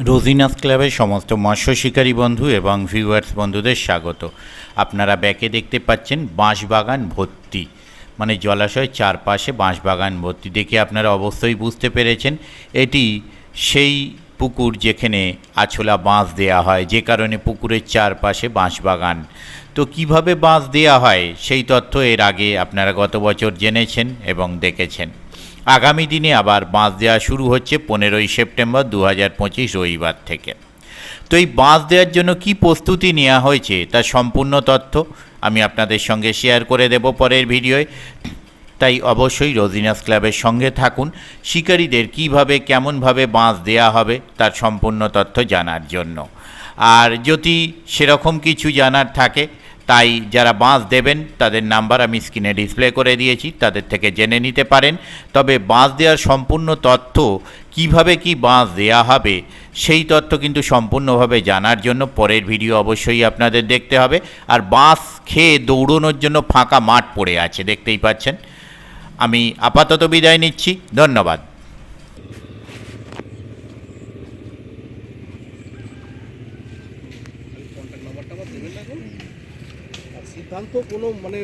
রোজিনাস ক্লাবের সমস্ত মৎস্য শিকারী বন্ধু এবং ভিউয়ার্স বন্ধুদের স্বাগত। আপনারা ব্যাকে দেখতে পাচ্ছেন বাঁশবাগান ভর্তি। মানে জলাশয়ের চারপাশে বাঁশবাগান ভর্তি। দেখে আপনারা অবশ্যই বুঝতে পেরেছেন, এটি সেই পুকুর যেখানে আছলা বাঁশ দেয়া হয়, যে কারণে পুকুরের চারপাশে বাঁশবাগান তো কীভাবে বাঁশ দেয়া হয়, সেই তথ্য এর আগে আপনারা গত বছর জেনেছেন এবং দেখেছেন। আগামী দিনে আবার বাঁশ দেওয়া শুরু হচ্ছে পনেরোই সেপ্টেম্বর দু হাজার পঁচিশ রবিবার থেকে। তো এই বাঁশ দেওয়ার জন্য কি প্রস্তুতি নেওয়া হয়েছে তার সম্পূর্ণ তথ্য আমি আপনাদের সঙ্গে শেয়ার করে দেব পরের ভিডিওয়। তাই অবশ্যই রোজিনাস ক্লাবের সঙ্গে থাকুন। শিকারীদের কীভাবে, কেমনভাবে বাঁশ দেয়া হবে তার সম্পূর্ণ তথ্য জানার জন্য। আর যদি সেরকম কিছু জানার থাকে, তাই যারা বাঁশ দেবেন, তাদের নাম্বার আমি স্ক্রিনে ডিসপ্লে করে দিয়েছি, তাদের থেকে জেনে নিতে পারেন। তবে বাঁশ দেওয়ার সম্পূর্ণ তথ্য, কীভাবে কি বাঁশ দেয়া হবে, সেই তথ্য কিন্তু সম্পূর্ণভাবে জানার জন্য পরের ভিডিও অবশ্যই আপনাদের দেখতে হবে। আর বাঁশ খেয়ে দৌড়নোর জন্য ফাঁকা মাঠ পড়ে আছে, দেখতেই পাচ্ছেন। আমি আপাতত বিদায় নিচ্ছি। ধন্যবাদ। সিদ্ধান্ত কোনো মানে